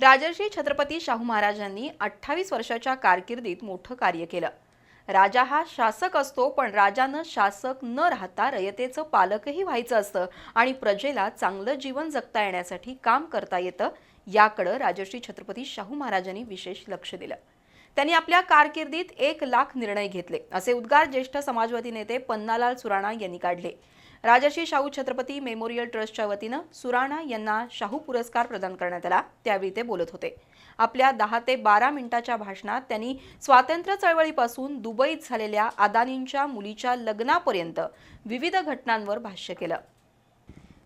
राजर्षी छत्रपती शाहू महाराजांनी अठ्ठावीस वर्षाच्या कारकिर्दीत मोठं कार्य केलं. राजा हा शासक असतो पण राजानं शासक न राहता रयतेचं पालकही व्हायचं असतं आणि प्रजेला चांगलं जीवन जगता येण्यासाठी काम करता येतं याकडं राजर्षी छत्रपती शाहू महाराजांनी विशेष लक्ष दिलं. त्यांनी आपल्या कारकिर्दीत एक लाख निर्णय घेतले असे उद्गार ज्येष्ठ समाजवादी नेते पन्नालाल सुराणा यांनी काढले. राजर्षी शाहू छत्रपती मेमोरियल ट्रस्टच्या वतीनं सुराणा यांना शाहू पुरस्कार प्रदान करण्यात आला. त्यावेळी ते बोलत होते. आपल्या दहा ते बारा मिनिटाच्या भाषणात त्यांनी स्वातंत्र्य चळवळीपासून दुबईत झालेल्या अदानींच्या मुलीच्या लग्नापर्यंत विविध घटनांवर भाष्य केलं.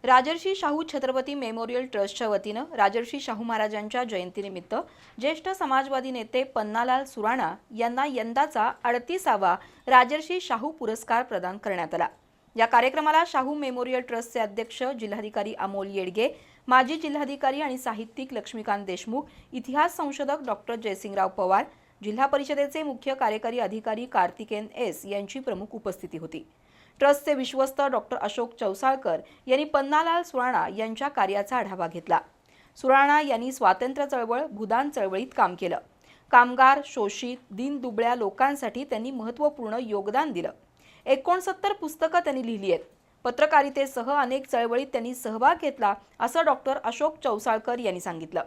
राजर्षी शाहू छत्रपती मेमोरियल ट्रस्टच्या वतीनं राजर्षी शाहू महाराजांच्या जयंतीनिमित्त ज्येष्ठ समाजवादी नेते पन्नालाल सुराणा यांना यंदाचा अडतीसावा राजर्षी शाहू पुरस्कार प्रदान करण्यात आला. या कार्यक्रमाला शाहू मेमोरियल ट्रस्टचे अध्यक्ष जिल्हाधिकारी अमोल येडगे माजी जिल्हाधिकारी आणि साहित्यिक लक्ष्मीकांत देशमुख इतिहास संशोधक डॉक्टर जयसिंगराव पवार जिल्हा परिषदेचे मुख्य कार्यकारी अधिकारी कार्तिकेन एस यांची प्रमुख उपस्थिती होती. ट्रस्टचे विश्वस्त डॉक्टर अशोक चौसाळकर यांनी पन्नालाल सुराणा यांच्या कार्याचा आढावा घेतला. सुराणा यांनी स्वातंत्र्य चळवळ भूदान चळवळीत काम केलं. कामगार शोषित दिनदुबळ्या लोकांसाठी त्यांनी महत्त्वपूर्ण योगदान दिलं. एकोणसत्तर पुस्तकं त्यांनी लिहिली आहेत. पत्रकारितेसह अनेक चळवळीत त्यांनी सहभाग घेतला असं डॉक्टर अशोक चौसाळकर यांनी सांगितलं.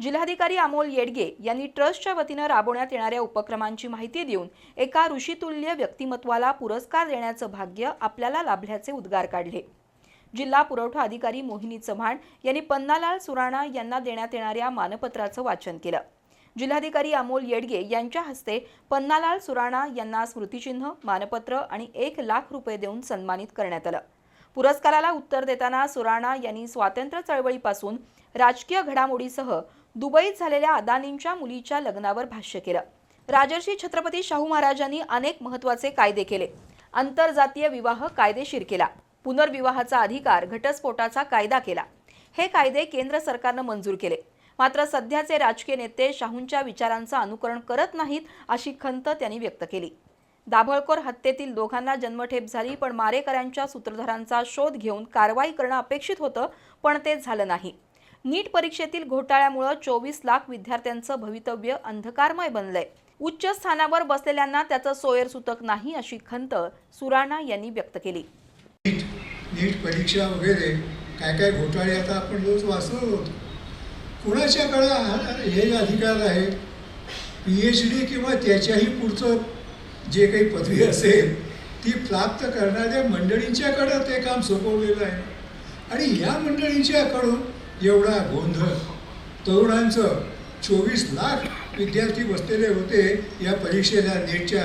जिल्हाधिकारी अमोल येडगे यांनी ट्रस्टच्या वतीनं राबवण्यात येणाऱ्या उपक्रमांची माहिती देऊन एका ऋषितुल्य व्यक्तिमत्वाला पुरस्कार देण्याचं भाग्य आपल्याला लाभल्याचे उद्गार काढले. जिल्हा पुरवठा अधिकारी मोहिनी चव्हाण यांनी पन्नालाल सुराणा यांना देण्यात येणाऱ्या मानपत्राचं वाचन केलं. जिल्हाधिकारी अमोल येडगे यांच्या हस्ते पन्नालाल सुराणा यांना स्मृतिचिन्ह मानपत्र आणि एक लाख रुपये देऊन सन्मानित करण्यात आलं. पुरस्काराला उत्तर देताना सुराणा यांनी स्वातंत्र्य चळवळीपासून राजकीय घडामोडीसह दुबईत झालेल्या अदानींच्या मुलीच्या लग्नावर भाष्य केलं. राजर्षी छत्रपती शाहू महाराजांनी अनेक महत्त्वाचे कायदे केले. आंतरजातीय विवाह कायदेशीर केला. पुनर्विवाहाचा अधिकार घटस्फोटाचा कायदा केला. हे कायदे केंद्र सरकारनं मंजूर केले. मात्र सध्याचे राजकीय नेते शाहूंच्या विचारांचं अनुकरण करत नाहीत अशी खंत त्यांनी व्यक्त केली. दाभोळकर हत्येतील दोघांना जन्मठेप झाली पण मारेकऱ्यांच्या सूत्रधारांचा शोध घेऊन कारवाई करणं अपेक्षित होतं पण ते झालं नाही. नीट परीक्षेतील घोटाळ्यामुळं चोवीस लाख विद्यार्थ्यांचं भवितव्य अंधकारमय बनलंय. उच्च स्थानावर बसलेल्यांना त्याचं सोयर सुतक नाही अशी खंत सुराणा यांनी व्यक्त केली. नीट नीट परीक्षा वगैरे काय काय घोटाळे आता आपण रोज वाचत. होतो कुणाच्याकडं हे अधिकार आहे पी एच डी किंवा त्याच्याही पुढचं जे काही पदवी असेल ती प्राप्त करणाऱ्या मंडळींच्याकडं ते काम सोपवलेलं आहे. आणि या मंडळींच्याकडून एवढा गोंधळ तरुणांचं चोवीस लाख विद्यार्थी बसलेले होते या परीक्षेला नेटच्या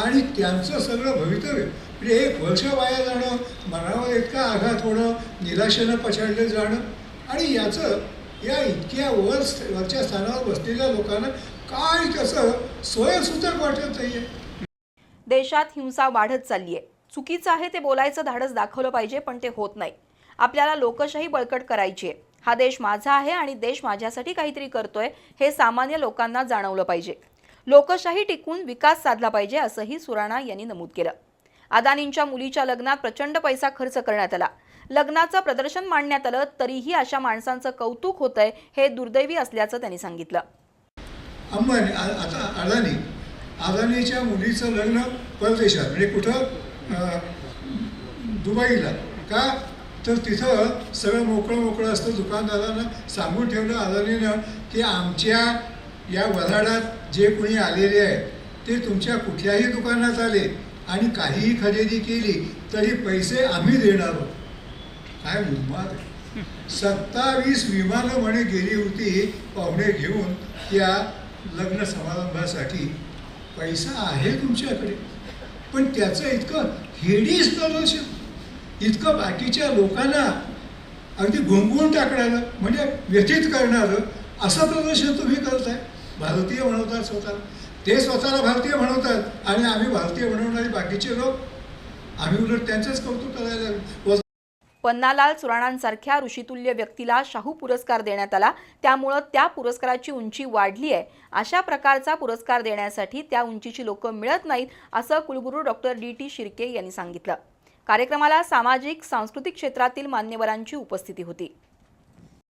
आणि त्यांचं सगळं भवितव्य. म्हणजे एक वर्ष वाया जाणं मनावर इतका आघात होणं निराशेनं पछाडलं जाणं आणि याचं या इतक्या वर वरच्या स्थानावर बसलेल्या लोकांना काय कसं स्वयंसूचक वाटत नाहीये? देशात हिंसा वाढत चालली आहे चुकीचं आहे ते बोलायचं धाडस दाखवलं पाहिजे पण ते होत नाही. आपल्याला लोकशाही बळकट करायची आहे. हा देश माझा आहे आणि देश माझ्यासाठी काहीतरी करतोय हे सामान्य लोकांना जाणवलं पाहिजे. लोकशाही टिकून विकास साधला पाहिजे असंही सुराणा यांनी नमूद केलं. अदानींच्या मुलीच्या लग्नात प्रचंड पैसा खर्च करण्यात आला. लग्नाचं प्रदर्शन मांडण्यात आलं तरीही अशा माणसांचं कौतुक होतंय हे दुर्दैवी असल्याचं त्यांनी सांगितलं. अंबानी आता अदानी अदानीच्या मुलीचं लग्न परदेशात म्हणजे कुठं? दुबईला. का? तर तिथं सगळं मोकळं मोकळं असतं. दुकानदारांना सांगून ठेवलं अदानीनं की आमच्या या वऱ्हाडात जे कोणी आलेले आहे ते तुमच्या कुठल्याही दुकानात आले आणि काहीही खरेदी केली तरी पैसे आम्ही देणार आहोत. काय उन्माद सत्तावीस विमानं म्हणे गेली होती पाहुणे घेऊन त्या लग्न समारंभासाठी. पैसा आहे तुमच्याकडे. पण त्याचं इतकं हेडीच प्रदर्शन इतकं बाकीच्या लोकांना अगदी घुंगवून टाकणारं म्हणजे व्यथित करणारं असं प्रदर्शन तुम्ही करताय? भारतीय म्हणवतात स्वतःला ते स्वतःला भारतीय म्हणवतात आणि आम्ही भारतीय म्हणवणारे बाकीचे लोक आम्ही उलट त्यांचंच कौतुक करायला लागलो. पन्नालाल सुराणांसारख्या ऋषितुल्य व्यक्तीला शाहू पुरस्कार देण्यात आला. त्यामुळं त्या पुरस्काराची उंची वाढली आहे. अशा प्रकारचा पुरस्कार देण्यासाठी त्या उंचीची लोक मिळत नाहीत असं कुलगुरू डॉक्टर डी. टी. शिर्के यांनी सांगितलं. कार्यक्रमाला सामाजिक सांस्कृतिक क्षेत्रातील मान्यवरांची उपस्थिती होती.